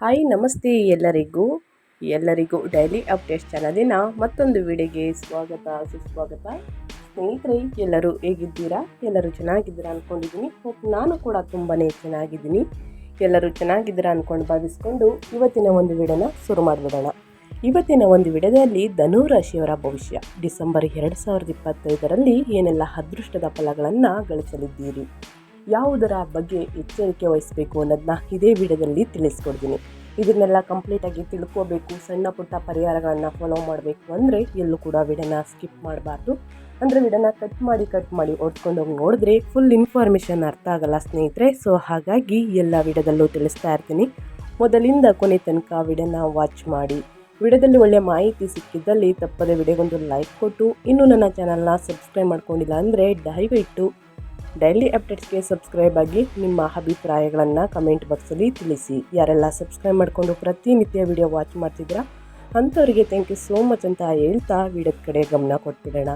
Hi ನಮಸ್ತೆ ಎಲ್ಲರಿಗೂ. ಎಲ್ಲರಿಗೂ ಡೈಲಿ ಅಪ್ಡೇಟ್ಸ್ ಚಾನಲಿನ ಮತ್ತೊಂದು ವಿಡಿಯೋಗೆ ಸ್ವಾಗತ, ಸುಸ್ವಾಗತ. ಸ್ನೇಹಿತರೆ, ಎಲ್ಲರೂ ಹೇಗಿದ್ದೀರಾ? ಎಲ್ಲರೂ ಚೆನ್ನಾಗಿದ್ದೀರಾ ಅಂದ್ಕೊಂಡಿದ್ದೀನಿ ನಾನು ಕೂಡ ತುಂಬಾ ಚೆನ್ನಾಗಿದ್ದೀನಿ. ಎಲ್ಲರೂ ಚೆನ್ನಾಗಿದ್ದೀರಾ ಅಂದ್ಕೊಂಡು ಭಾವಿಸ್ಕೊಂಡು ಇವತ್ತಿನ ಒಂದು ವಿಡಿಯೋನ ಶುರು ಮಾಡಿಬಿಡೋಣ. ಇವತ್ತಿನ ಒಂದು ವಿಡಿಯೋದಲ್ಲಿ ಧನು ರಾಶಿಯವರ ಭವಿಷ್ಯ. ಡಿಸೆಂಬರ್ ಎರಡು ಸಾವಿರದ ಇಪ್ಪತ್ತೈದರಲ್ಲಿ ಏನೆಲ್ಲ ಅದೃಷ್ಟದ ಫಲಗಳನ್ನು ಗಳಿಸಲಿದ್ದೀರಿ? ಯಾವುದರ ಬಗ್ಗೆ ಎಚ್ಚರಿಕೆ ವಹಿಸಬೇಕು ಅನ್ನೋದನ್ನ ಇದೇ ವಿಡಿಯೋದಲ್ಲಿ ತಿಳಿಸ್ಕೊಡ್ತೀನಿ. ಇದನ್ನೆಲ್ಲ ಕಂಪ್ಲೀಟಾಗಿ ತಿಳ್ಕೋಬೇಕು, ಸಣ್ಣ ಪುಟ್ಟ ಪರಿಹಾರಗಳನ್ನು ಫಾಲೋ ಮಾಡಬೇಕು ಅಂದರೆ ಎಲ್ಲೂ ಕೂಡ ವಿಡಿಯೋನ ಸ್ಕಿಪ್ ಮಾಡಬಾರ್ದು. ಅಂದರೆ ವಿಡಿಯೋನ ಕಟ್ ಮಾಡಿ ಕಟ್ ಮಾಡಿ ಓದ್ಕೊಂಡು ಹೋಗಿ ನೋಡಿದ್ರೆ ಫುಲ್ ಇನ್ಫಾರ್ಮೇಷನ್ ಅರ್ಥ ಆಗಲ್ಲ ಸ್ನೇಹಿತರೆ. ಸೊ ಹಾಗಾಗಿ ಎಲ್ಲ ವಿಡಿಯೋದಲ್ಲೂ ತಿಳಿಸ್ತಾ ಇರ್ತೀನಿ. ಮೊದಲಿಂದ ಕೊನೆ ತನಕ ವಿಡಿಯೋನ ವಾಚ್ ಮಾಡಿ. ವಿಡಿಯೋದಲ್ಲಿ ಒಳ್ಳೆಯ ಮಾಹಿತಿ ಸಿಕ್ಕಿದ್ದಲ್ಲಿ ತಪ್ಪದೆ ವಿಡಿಯೋಗೊಂದು ಲೈಕ್ ಕೊಟ್ಟು, ಇನ್ನೂ ನನ್ನ ಚಾನಲ್ನ ಸಬ್ಸ್ಕ್ರೈಬ್ ಮಾಡ್ಕೊಂಡಿಲ್ಲ ಅಂದರೆ ದಯವಿಟ್ಟು ಡೈಲಿ ಅಪ್ಡೇಟ್ಸ್ಗೆ ಸಬ್ಸ್ಕ್ರೈಬ್ ಆಗಿ ನಿಮ್ಮ ಅಭಿಪ್ರಾಯಗಳನ್ನು ಕಮೆಂಟ್ ಬಾಕ್ಸಲ್ಲಿ ತಿಳಿಸಿ. ಯಾರೆಲ್ಲ ಸಬ್ಸ್ಕ್ರೈಬ್ ಮಾಡಿಕೊಂಡು ಪ್ರತಿನಿತ್ಯ ವಿಡಿಯೋ ವಾಚ್ ಮಾಡ್ತಿದ್ದೀರಾ? ಅಂಥವರಿಗೆ ಥ್ಯಾಂಕ್ ಯು ಸೋ ಮಚ್ ಅಂತ ಹೇಳ್ತಾ ವಿಡಿಯೋದ ಕಡೆ ಗಮನ ಕೊಟ್ಬಿಡೋಣ.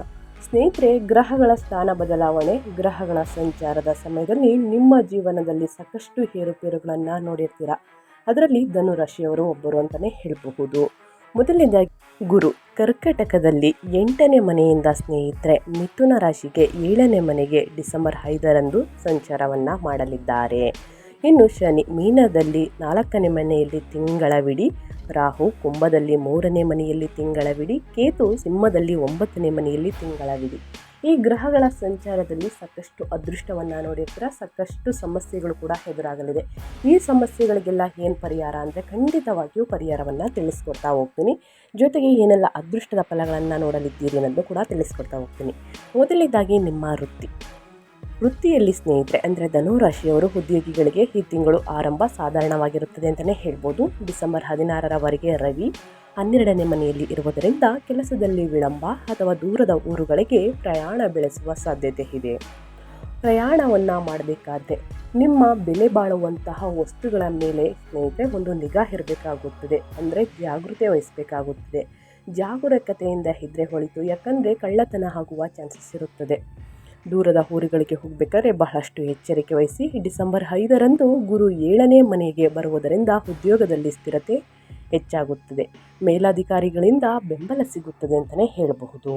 ಸ್ನೇಹಿತರೆ, ಗ್ರಹಗಳ ಸ್ಥಾನ ಬದಲಾವಣೆ, ಗ್ರಹಗಳ ಸಂಚಾರದ ಸಮಯದಲ್ಲಿ ನಿಮ್ಮ ಜೀವನದಲ್ಲಿ ಸಾಕಷ್ಟು ಏರುಪೇರುಗಳನ್ನು ನೋಡಿರ್ತೀರ? ಅದರಲ್ಲಿ ಧನುರಾಶಿಯವರು ಒಬ್ಬರು ಅಂತಲೇ ಹೇಳಬಹುದು. ಮೊದಲನೇದಾಗಿ, ಗುರು ಕರ್ಕಟಕದಲ್ಲಿ ಎಂಟನೇ ಮನೆಯಿಂದ ಸ್ನೇಹಿತರೆ, ಮಿಥುನ ರಾಶಿಗೆ ಏಳನೇ ಮನೆಗೆ ಡಿಸೆಂಬರ್ ಐದರಂದು ಸಂಚಾರವನ್ನು ಮಾಡಲಿದ್ದಾರೆ. ಇನ್ನು ಶನಿ ಮೀನದಲ್ಲಿ ನಾಲ್ಕನೇ ಮನೆಯಲ್ಲಿ ತಿಂಗಳವಿಡಿ, ರಾಹು ಕುಂಭದಲ್ಲಿ ಮೂರನೇ ಮನೆಯಲ್ಲಿ ತಿಂಗಳವಿಡಿ, ಕೇತು ಸಿಂಹದಲ್ಲಿ ಒಂಬತ್ತನೇ ಮನೆಯಲ್ಲಿ ತಿಂಗಳವಿಡಿ. ಈ ಗ್ರಹಗಳ ಸಂಚಾರದಲ್ಲಿ ಸಾಕಷ್ಟು ಅದೃಷ್ಟವನ್ನು ನೋಡಿರ್ತೀರ, ಸಾಕಷ್ಟು ಸಮಸ್ಯೆಗಳು ಕೂಡ ಎದುರಾಗಲಿದೆ. ಈ ಸಮಸ್ಯೆಗಳಿಗೆಲ್ಲ ಏನು ಪರಿಹಾರ ಅಂದರೆ ಖಂಡಿತವಾಗಿಯೂ ಪರಿಹಾರವನ್ನು ತಿಳಿಸ್ಕೊಡ್ತಾ ಹೋಗ್ತೀನಿ. ಜೊತೆಗೆ ಏನೆಲ್ಲ ಅದೃಷ್ಟದ ಫಲಗಳನ್ನು ನೋಡಲಿದ್ದೀರಿ ಅನ್ನೋದು ಕೂಡ ತಿಳಿಸ್ಕೊಡ್ತಾ ಹೋಗ್ತೀನಿ. ಮೊದಲಿದ್ದಾಗಿ ನಿಮ್ಮ ವೃತ್ತಿ. ವೃತ್ತಿಯಲ್ಲಿ ಸ್ನೇಹಿತರೆ, ಅಂದರೆ ಧನುರಾಶಿಯವರು ಉದ್ಯೋಗಿಗಳಿಗೆ ಈ ತಿಂಗಳು ಆರಂಭ ಸಾಧಾರಣವಾಗಿರುತ್ತದೆ ಅಂತಲೇ ಹೇಳ್ಬೋದು. ಡಿಸೆಂಬರ್ ಹದಿನಾರರವರೆಗೆ ರವಿ ಹನ್ನೆರಡನೇ ಮನೆಯಲ್ಲಿ ಇರುವುದರಿಂದ ಕೆಲಸದಲ್ಲಿ ವಿಳಂಬ ಅಥವಾ ದೂರದ ಊರುಗಳಿಗೆ ಪ್ರಯಾಣ ಬೆಳೆಸುವ ಸಾಧ್ಯತೆ ಇದೆ. ಪ್ರಯಾಣವನ್ನು ಮಾಡಬೇಕಾದ್ರೆ ನಿಮ್ಮ ಬೆಲೆ ಬಾಳುವಂತಹ ವಸ್ತುಗಳ ಮೇಲೆ ಸ್ನೇಹಿತರೆ ಒಂದು ನಿಗಾ ಇರಬೇಕಾಗುತ್ತದೆ. ಅಂದರೆ ಜಾಗೃತಿ ವಹಿಸಬೇಕಾಗುತ್ತದೆ. ಜಾಗರೂಕತೆಯಿಂದ ಇದ್ರೆ ಹೊಳಿತು, ಯಾಕಂದರೆ ಕಳ್ಳತನ ಆಗುವ ಚಾನ್ಸಸ್ ಇರುತ್ತದೆ. ದೂರದ ಊರುಗಳಿಗೆ ಹೋಗಬೇಕಾದ್ರೆ ಬಹಳಷ್ಟು ಎಚ್ಚರಿಕೆ ವಹಿಸಿ, ಡಿಸೆಂಬರ್ ಐದರಂದು ಗುರು ಏಳನೇ ಮನೆಗೆ ಬರುವುದರಿಂದ ಉದ್ಯೋಗದಲ್ಲಿ ಸ್ಥಿರತೆ ಹೆಚ್ಚಾಗುತ್ತದೆ. ಮೇಲಾಧಿಕಾರಿಗಳಿಂದ ಬೆಂಬಲ ಸಿಗುತ್ತದೆ ಅಂತಲೇ ಹೇಳಬಹುದು.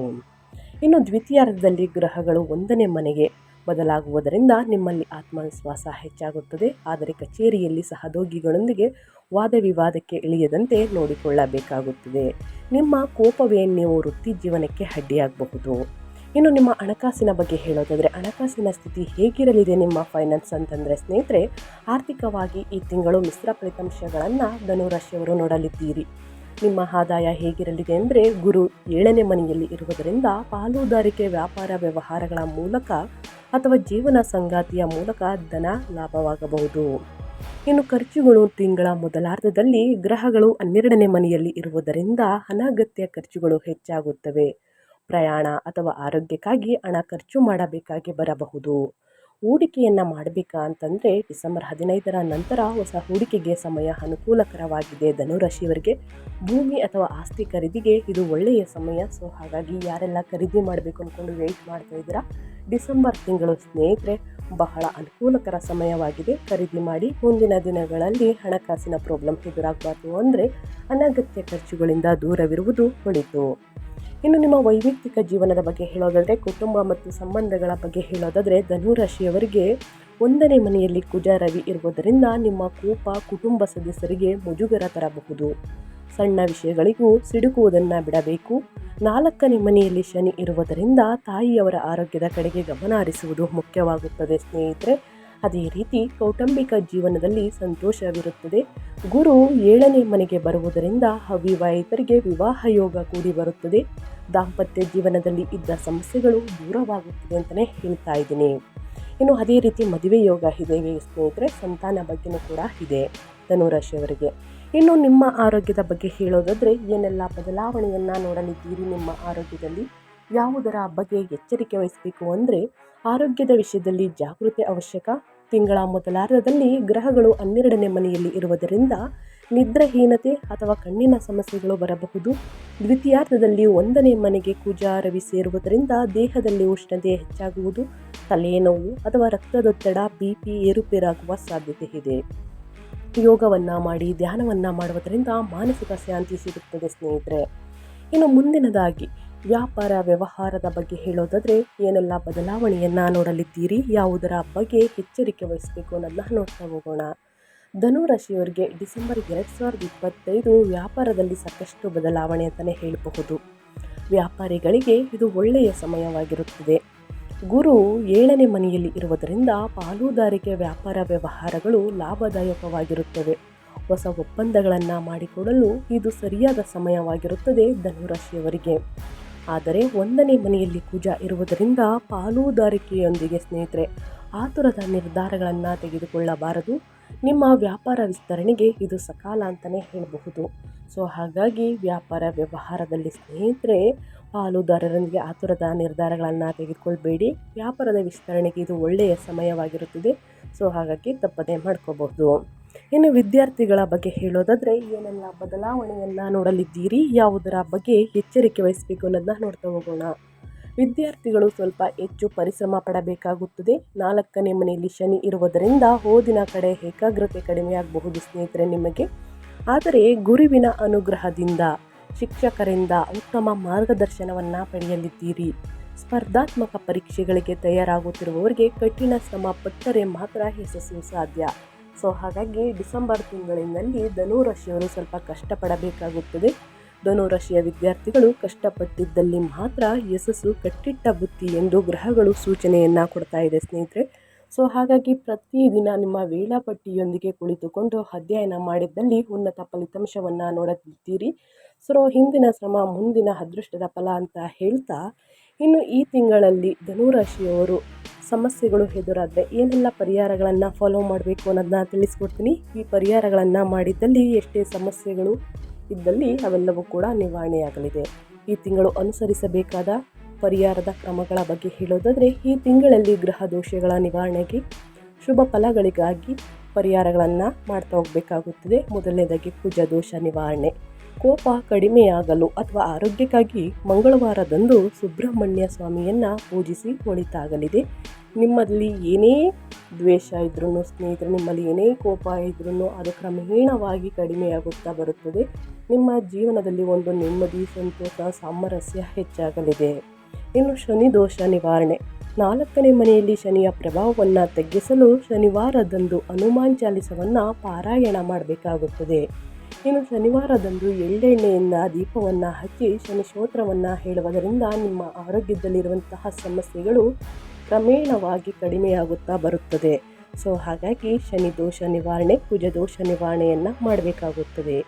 ಇನ್ನು ದ್ವಿತೀಯಾರ್ಧದಲ್ಲಿ ಗ್ರಹಗಳು ಒಂದನೇ ಮನೆಗೆ ಬದಲಾಗುವುದರಿಂದ ನಿಮ್ಮಲ್ಲಿ ಆತ್ಮವಿಶ್ವಾಸ ಹೆಚ್ಚಾಗುತ್ತದೆ. ಆದರೆ ಕಚೇರಿಯಲ್ಲಿ ಸಹೋದ್ಯೋಗಿಗಳೊಂದಿಗೆ ವಾದ ವಿವಾದಕ್ಕೆ ಇಳಿಯದಂತೆ ನೋಡಿಕೊಳ್ಳಬೇಕಾಗುತ್ತದೆ. ನಿಮ್ಮ ಕೋಪವೇ ನೀವು ವೃತ್ತಿ ಜೀವನಕ್ಕೆ ಅಡ್ಡಿಯಾಗಬಹುದು. ಇನ್ನು ನಿಮ್ಮ ಹಣಕಾಸಿನ ಬಗ್ಗೆ ಹೇಳೋದಾದರೆ, ಹಣಕಾಸಿನ ಸ್ಥಿತಿ ಹೇಗಿರಲಿದೆ ನಿಮ್ಮ ಫೈನಾನ್ಸ್ ಅಂತಂದರೆ ಸ್ನೇಹಿತರೆ, ಆರ್ಥಿಕವಾಗಿ ಈ ತಿಂಗಳು ಮಿಶ್ರ ಫಲಿತಾಂಶಗಳನ್ನು ಧನುರಾಶಿಯವರು ನೋಡಲಿದ್ದೀರಿ. ನಿಮ್ಮ ಆದಾಯ ಹೇಗಿರಲಿದೆ ಅಂದರೆ, ಗುರು ಏಳನೇ ಮನೆಯಲ್ಲಿ ಇರುವುದರಿಂದ ಪಾಲುದಾರಿಕೆ ವ್ಯಾಪಾರ ವ್ಯವಹಾರಗಳ ಮೂಲಕ ಅಥವಾ ಜೀವನ ಸಂಗಾತಿಯ ಮೂಲಕ ಧನ ಲಾಭವಾಗಬಹುದು. ಇನ್ನು ಖರ್ಚುಗಳು ತಿಂಗಳ ಮೊದಲಾರ್ಧದಲ್ಲಿ ಗ್ರಹಗಳು ಹನ್ನೆರಡನೇ ಮನೆಯಲ್ಲಿ ಇರುವುದರಿಂದ ಅನಗತ್ಯ ಖರ್ಚುಗಳು ಹೆಚ್ಚಾಗುತ್ತವೆ. ಪ್ರಯಾಣ ಅಥವಾ ಆರೋಗ್ಯಕ್ಕಾಗಿ ಹಣ ಖರ್ಚು ಮಾಡಬೇಕಾಗಿ ಬರಬಹುದು. ಹೂಡಿಕೆಯನ್ನು ಮಾಡಬೇಕಾ ಅಂತಂದರೆ ಡಿಸೆಂಬರ್ ಹದಿನೈದರ ನಂತರ ಹೊಸ ಹೂಡಿಕೆಗೆ ಸಮಯ ಅನುಕೂಲಕರವಾಗಿದೆ. ಧನುರಾಶಿಯವರಿಗೆ ಭೂಮಿ ಅಥವಾ ಆಸ್ತಿ ಖರೀದಿಗೆ ಇದು ಒಳ್ಳೆಯ ಸಮಯ. ಸೊ ಹಾಗಾಗಿ ಯಾರೆಲ್ಲ ಖರೀದಿ ಮಾಡಬೇಕು ಅಂದ್ಕೊಂಡು ವೆಯ್ಟ್ ಮಾಡ್ತಾ ಇದ್ದೀರಾ? ಡಿಸೆಂಬರ್ ತಿಂಗಳು ಸ್ನೇಹಿತರೆ, ಬಹಳ ಅನುಕೂಲಕರ ಸಮಯವಾಗಿದೆ. ಖರೀದಿ ಮಾಡಿ ಮುಂದಿನ ದಿನಗಳಲ್ಲಿ ಹಣಕಾಸಿನ ಪ್ರಾಬ್ಲಮ್ ಎದುರಾಗಬಾರ್ದು ಅಂದರೆ ಅನಗತ್ಯ ಖರ್ಚುಗಳಿಂದ ದೂರವಿರುವುದು ಒಳಿತು. ಇನ್ನು ನಿಮ್ಮ ವೈಯಕ್ತಿಕ ಜೀವನದ ಬಗ್ಗೆ ಹೇಳೋದಾದರೆ, ಕುಟುಂಬ ಮತ್ತು ಸಂಬಂಧಗಳ ಬಗ್ಗೆ ಹೇಳೋದಾದರೆ, ಧನುರಾಶಿಯವರಿಗೆ ಒಂದನೇ ಮನೆಯಲ್ಲಿ ಕುಜ ರವಿ ಇರುವುದರಿಂದ ನಿಮ್ಮ ಕೋಪ ಕುಟುಂಬ ಸದಸ್ಯರಿಗೆ ಮುಜುಗರ ತರಬಹುದು. ಸಣ್ಣ ವಿಷಯಗಳಿಗೂ ಸಿಡುಕುವುದನ್ನು ಬಿಡಬೇಕು. ನಾಲ್ಕನೇ ಮನೆಯಲ್ಲಿ ಶನಿ ಇರುವುದರಿಂದ ತಾಯಿಯವರ ಆರೋಗ್ಯದ ಕಡೆಗೆ ಗಮನ ಹರಿಸುವುದು ಮುಖ್ಯವಾಗುತ್ತದೆ ಸ್ನೇಹಿತರೆ. ಅದೇ ರೀತಿ ಕೌಟುಂಬಿಕ ಜೀವನದಲ್ಲಿ ಸಂತೋಷವಿರುತ್ತದೆ. ಗುರು ಏಳನೇ ಮನೆಗೆ ಬರುವುದರಿಂದ ಅವಿವಾಹಿತರಿಗೆ ವಿವಾಹ ಯೋಗ ಕೂಡಿ ಬರುತ್ತದೆ. ದಾಂಪತ್ಯ ಜೀವನದಲ್ಲಿ ಇದ್ದ ಸಮಸ್ಯೆಗಳು ದೂರವಾಗುತ್ತದೆ ಅಂತಲೇ ಹೇಳ್ತಾ ಇದ್ದೀನಿ. ಇನ್ನು ಅದೇ ರೀತಿ ಮದುವೆ ಯೋಗ ಇದೆ, ಸ್ನೇಹಿತರೆ, ಸಂತಾನ ಬಗ್ಗೆನೂ ಕೂಡ ಇದೆ ಧನುರಾಶಿಯವರಿಗೆ. ಇನ್ನು ನಿಮ್ಮ ಆರೋಗ್ಯದ ಬಗ್ಗೆ ಹೇಳೋದಾದರೆ ಏನೆಲ್ಲ ಬದಲಾವಣೆಯನ್ನು ನೋಡಲಿದ್ದೀರಿ ನಿಮ್ಮ ಆರೋಗ್ಯದಲ್ಲಿ? ಯಾವುದರ ಬಗ್ಗೆ ಎಚ್ಚರಿಕೆ ವಹಿಸಬೇಕು ಅಂದರೆ ಆರೋಗ್ಯದ ವಿಷಯದಲ್ಲಿ ಜಾಗೃತಿ ಅವಶ್ಯಕ ತಿಂಗಳ ಮೊದಲಾರ್ಧದಲ್ಲಿ ಗ್ರಹಗಳು ಹನ್ನೆರಡನೇ ಮನೆಯಲ್ಲಿ ಇರುವುದರಿಂದ ನಿದ್ರಾಹೀನತೆ ಅಥವಾ ಕಣ್ಣಿನ ಸಮಸ್ಯೆಗಳು ಬರಬಹುದು. ದ್ವಿತೀಯಾರ್ಧದಲ್ಲಿ ಒಂದನೇ ಮನೆಗೆ ಕುಜ ರವಿ ಸೇರುವುದರಿಂದ ದೇಹದಲ್ಲಿ ಉಷ್ಣತೆ ಹೆಚ್ಚಾಗುವುದು, ತಲೆನೋವು ಅಥವಾ ರಕ್ತದೊತ್ತಡ ಬಿ ಪಿ ಏರುಪೇರಾಗುವ ಸಾಧ್ಯತೆ ಇದೆ. ಯೋಗವನ್ನು ಮಾಡಿ, ಧ್ಯಾನವನ್ನು ಮಾಡುವುದರಿಂದ ಮಾನಸಿಕ ಶಾಂತಿ ಸಿಗುತ್ತದೆ ಸ್ನೇಹಿತರೆ. ಇನ್ನು ಮುಂದಿನದಾಗಿ ವ್ಯಾಪಾರ ವ್ಯವಹಾರದ ಬಗ್ಗೆ ಹೇಳೋದಾದರೆ ಏನೆಲ್ಲ ಬದಲಾವಣೆಯನ್ನು ನೋಡಲಿದ್ದೀರಿ, ಯಾವುದರ ಬಗ್ಗೆ ಎಚ್ಚರಿಕೆ ವಹಿಸಬೇಕು ಅನ್ನೋದನ್ನ ನೋಡ್ತಾ ಹೋಗೋಣ. ಧನು ರಾಶಿಯವರಿಗೆ ಡಿಸೆಂಬರ್ ಎರಡು ಸಾವಿರದ ಇಪ್ಪತ್ತೈದು ವ್ಯಾಪಾರದಲ್ಲಿ ಸಾಕಷ್ಟು ಬದಲಾವಣೆ ಅಂತಲೇ ಹೇಳಬಹುದು. ವ್ಯಾಪಾರಿಗಳಿಗೆ ಇದು ಒಳ್ಳೆಯ ಸಮಯವಾಗಿರುತ್ತದೆ. ಗುರು ಏಳನೇ ಮನೆಯಲ್ಲಿ ಇರುವುದರಿಂದ ಪಾಲುದಾರಿಕೆ ವ್ಯಾಪಾರ ವ್ಯವಹಾರಗಳು ಲಾಭದಾಯಕವಾಗಿರುತ್ತವೆ. ಹೊಸ ಒಪ್ಪಂದಗಳನ್ನು ಮಾಡಿಕೊಡಲು ಇದು ಸರಿಯಾದ ಸಮಯವಾಗಿರುತ್ತದೆ ಧನುರಾಶಿಯವರಿಗೆ ಆದರೆ ಒಂದನೇ ಮನೆಯಲ್ಲಿ ಕುಜ ಇರುವುದರಿಂದ ಪಾಲುದಾರಿಕೆಯೊಂದಿಗೆ ಸ್ನೇಹಿತರೆ, ಆತುರದ ನಿರ್ಧಾರಗಳನ್ನು ತೆಗೆದುಕೊಳ್ಳಬಾರದು. ನಿಮ್ಮ ವ್ಯಾಪಾರ ವಿಸ್ತರಣೆಗೆ ಇದು ಸಕಾಲ ಅಂತಲೇ ಹೇಳಬಹುದು. ಸೊ, ಹಾಗಾಗಿ ವ್ಯಾಪಾರ ವ್ಯವಹಾರದಲ್ಲಿ ಸ್ನೇಹಿತರೆ, ಪಾಲುದಾರರೊಂದಿಗೆ ಆತುರದ ನಿರ್ಧಾರಗಳನ್ನು ತೆಗೆದುಕೊಳ್ಳಬೇಡಿ ವ್ಯಾಪಾರದ ವಿಸ್ತರಣೆಗೆ ಇದು ಒಳ್ಳೆಯ ಸಮಯವಾಗಿರುತ್ತದೆ. ಸೊ, ಹಾಗಾಗಿ ತಪ್ಪದೇ ಮಾಡ್ಕೋಬಹುದು. ಇನ್ನು ವಿದ್ಯಾರ್ಥಿಗಳ ಬಗ್ಗೆ ಹೇಳೋದಾದರೆ, ಏನೆಲ್ಲ ಬದಲಾವಣೆಯನ್ನು ನೋಡಲಿದ್ದೀರಿ? ಯಾವುದರ ಬಗ್ಗೆ ಎಚ್ಚರಿಕೆ ವಹಿಸಬೇಕು ಅನ್ನೋದನ್ನ ನೋಡ್ತಾ ಹೋಗೋಣ. ವಿದ್ಯಾರ್ಥಿಗಳು ಸ್ವಲ್ಪ ಹೆಚ್ಚು ಪರಿಶ್ರಮ ಪಡಬೇಕಾಗುತ್ತದೆ. ನಾಲ್ಕನೇ ಮನೆಯಲ್ಲಿ ಶನಿ ಇರುವುದರಿಂದ ಓದಿನ ಕಡೆ ಏಕಾಗ್ರತೆ ಕಡಿಮೆಯಾಗಬಹುದು ಸ್ನೇಹಿತರೆ ನಿಮಗೆ. ಆದರೆ ಗುರುವಿನ ಅನುಗ್ರಹದಿಂದ, ಶಿಕ್ಷಕರಿಂದ ಉತ್ತಮ ಮಾರ್ಗದರ್ಶನವನ್ನು ಪಡೆಯಲಿದ್ದೀರಿ. ಸ್ಪರ್ಧಾತ್ಮಕ ಪರೀಕ್ಷೆಗಳಿಗೆ ತಯಾರಾಗುತ್ತಿರುವವರಿಗೆ ಕಠಿಣ ಶ್ರಮ ಪಟ್ಟರೆ ಮಾತ್ರ ಯಶಸ್ಸು ಸಾಧ್ಯ. ಸೊ ಹಾಗಾಗಿ ಡಿಸೆಂಬರ್ ತಿಂಗಳಿನಲ್ಲಿ ಧನುರಾಶಿಯವರು ಸ್ವಲ್ಪ ಕಷ್ಟಪಡಬೇಕಾಗುತ್ತದೆ. ಧನುರಾಶಿಯ ವಿದ್ಯಾರ್ಥಿಗಳು ಕಷ್ಟಪಟ್ಟಿದ್ದಲ್ಲಿ ಮಾತ್ರ ಯಶಸ್ಸು ಕಟ್ಟಿಟ್ಟ ಬುತ್ತಿ ಎಂದು ಗ್ರಹಗಳು ಸೂಚನೆಯನ್ನು ಕೊಡ್ತಾ ಇದೆ ಸ್ನೇಹಿತರೆ. ಸೊ ಹಾಗಾಗಿ ಪ್ರತಿದಿನ ನಿಮ್ಮ ವೇಳಾಪಟ್ಟಿಯೊಂದಿಗೆ ಕುಳಿತುಕೊಂಡು ಅಧ್ಯಯನ ಮಾಡಿದ್ದಲ್ಲಿ ಉನ್ನತ ಫಲಿತಾಂಶವನ್ನು ನೋಡುತ್ತೀರಿ ಸೊ ಹಿಂದಿನ ಶ್ರಮ ಮುಂದಿನ ಅದೃಷ್ಟದ ಫಲ ಅಂತ ಹೇಳ್ತಾ ಇನ್ನು ಈ ತಿಂಗಳಲ್ಲಿ ಧನುರಾಶಿಯವರು ಸಮಸ್ಯೆಗಳು ಎದುರಾದರೆ ಏನೆಲ್ಲ ಪರಿಹಾರಗಳನ್ನು ಫಾಲೋ ಮಾಡಬೇಕು ಅನ್ನೋದನ್ನ ತಿಳಿಸ್ಕೊಡ್ತೀನಿ. ಈ ಪರಿಹಾರಗಳನ್ನು ಮಾಡಿದ್ದಲ್ಲಿ ಎಷ್ಟೇ ಸಮಸ್ಯೆಗಳು ಇದ್ದಲ್ಲಿ ಅವೆಲ್ಲವೂ ಕೂಡ ನಿವಾರಣೆಯಾಗಲಿದೆ. ಈ ತಿಂಗಳು ಅನುಸರಿಸಬೇಕಾದ ಪರಿಹಾರದ ಕ್ರಮಗಳ ಬಗ್ಗೆ ಹೇಳೋದಾದರೆ, ಈ ತಿಂಗಳಲ್ಲಿ ಗ್ರಹ ದೋಷಗಳ ನಿವಾರಣೆಗೆ ಶುಭ ಫಲಗಳಿಗಾಗಿ ಪರಿಹಾರಗಳನ್ನು ಮಾಡ್ತಾ ಹೋಗಬೇಕಾಗುತ್ತದೆ. ಮೊದಲನೇದಾಗಿ ಕುಜ ದೋಷ ನಿವಾರಣೆ. ಕೋಪ ಕಡಿಮೆಯಾಗಲು ಅಥವಾ ಆರೋಗ್ಯಕ್ಕಾಗಿ ಮಂಗಳವಾರದಂದು ಸುಬ್ರಹ್ಮಣ್ಯ ಸ್ವಾಮಿಯನ್ನು ಪೂಜಿಸಿ ಒಳಿತಾಗಲಿದೆ ನಿಮ್ಮಲ್ಲಿ ಏನೇ ದ್ವೇಷ ಇದ್ರೂ ಸ್ನೇಹಿತರು, ನಿಮ್ಮಲ್ಲಿ ಏನೇ ಕೋಪ ಇದ್ರೂ ಅದು ಕ್ರಮೇಣವಾಗಿ ಕಡಿಮೆಯಾಗುತ್ತಾ ಬರುತ್ತದೆ. ನಿಮ್ಮ ಜೀವನದಲ್ಲಿ ಒಂದು ನೆಮ್ಮದಿ, ಸಂತೋಷ, ಸಾಮರಸ್ಯ ಹೆಚ್ಚಾಗಲಿದೆ. ಇನ್ನು ಶನಿ ದೋಷ ನಿವಾರಣೆ. ನಾಲ್ಕನೇ ಮನೆಯಲ್ಲಿ ಶನಿಯ ಪ್ರಭಾವವನ್ನು ತಗ್ಗಿಸಲು ಶನಿವಾರದಂದು ಹನುಮಾನ್ ಚಾಲಿಸವನ್ನು ಪಾರಾಯಣ ಮಾಡಬೇಕಾಗುತ್ತದೆ. ಇನ್ನು ಶನಿವಾರದಂದು ಎಳ್ಳೆಣ್ಣೆಯಿಂದ ದೀಪವನ್ನು ಹಚ್ಚಿ ಶನಿ ಸ್ತೋತ್ರವನ್ನು ಹೇಳುವುದರಿಂದ ನಿಮ್ಮ ಆರೋಗ್ಯದಲ್ಲಿರುವಂತಹ ಸಮಸ್ಯೆಗಳು ಕ್ರಮೇಣವಾಗಿ ಕಡಿಮೆಯಾಗುತ್ತಾ ಬರುತ್ತದೆ. ಸೊ, ಹಾಗಾಗಿ ಶನಿ ದೋಷ ನಿವಾರಣೆ, ಕುಜ ದೋಷ ನಿವಾರಣೆಯನ್ನು ಮಾಡಬೇಕಾಗುತ್ತದೆ.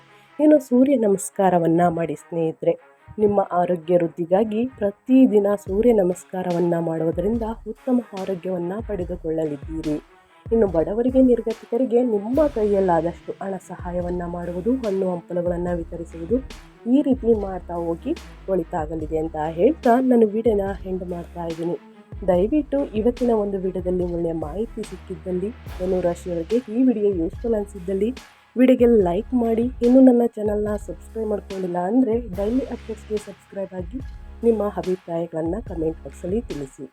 ಇನ್ನು ಸೂರ್ಯ ನಮಸ್ಕಾರವನ್ನು ಮಾಡಿ ಸ್ನೇಹಿತರೆ, ನಿಮ್ಮ ಆರೋಗ್ಯ ವೃದ್ಧಿಗಾಗಿ ಪ್ರತಿದಿನ ಸೂರ್ಯ ನಮಸ್ಕಾರವನ್ನು ಮಾಡುವುದರಿಂದ ಉತ್ತಮ ಆರೋಗ್ಯವನ್ನು ಪಡೆದುಕೊಳ್ಳಲಿದ್ದೀರಿ. ಇನ್ನು ಬಡವರಿಗೆ ನಿರ್ಗತಿಕರಿಗೆ ನಿಮ್ಮ ಕೈಯಲ್ಲಾದಷ್ಟು ಹಣ ಸಹಾಯವನ್ನು ಮಾಡುವುದು, ಹಣ್ಣು ಹಂಪಲುಗಳನ್ನು ವಿತರಿಸುವುದು ಈ ರೀತಿ ಮಾಡ್ತಾ ಹೋಗಿ ಒಳಿತಾಗಲಿದೆ ಅಂತ ಹೇಳ್ತಾ ನಾನು ವಿಡಿಯೋನ ಹೆಂಡ್ ಮಾಡ್ತಾ ಇದ್ದೀನಿ. ದಯವಿಟ್ಟು ಇವತ್ತಿನ ಒಂದು ವಿಡಿಯೋದಲ್ಲಿ ಒಳ್ಳೆಯ ಮಾಹಿತಿ ಸಿಕ್ಕಿದ್ದಲ್ಲಿ ಧನುರಾಶಿಯವರಿಗೆ ಈ ವಿಡಿಯೋ ಯೂಸ್ಫುಲ್ ಅನಿಸಿದ್ದಲ್ಲಿ, ವಿಡಿಯೋಗೆ ಲೈಕ್ ಮಾಡಿ. ಇನ್ನೂ ನನ್ನ ಚಾನಲ್ನ ಸಬ್ಸ್ಕ್ರೈಬ್ ಮಾಡ್ಕೊಂಡಿಲ್ಲ ಅಂದರೆ ಡೈಲಿ ಅಪ್ಡೇಟ್ಸ್ಗೆ ಸಬ್ಸ್ಕ್ರೈಬ್ ಆಗಿ ನಿಮ್ಮ ಅಭಿಪ್ರಾಯಗಳನ್ನು ಕಮೆಂಟ್ ಬಾಕ್ಸಲ್ಲಿ ತಿಳಿಸಿ.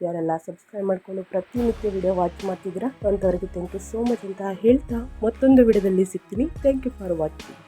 ಯಾರೆಲ್ಲ ಸಬ್ಸ್ಕ್ರೈಬ್ ಮಾಡಿಕೊಂಡು ಪ್ರತಿನಿತ್ಯ ವಿಡಿಯೋ ವಾಚ್ ಮಾಡ್ತಿದ್ದೀರಾ, ಅಂತವರಿಗೆ ಥ್ಯಾಂಕ್ ಯು ಸೋ ಮಚ್ ಅಂತ ಹೇಳ್ತಾ ಮತ್ತೊಂದು ವಿಡಿಯೋದಲ್ಲಿ ಸಿಗ್ತೀನಿ. Thank you for watching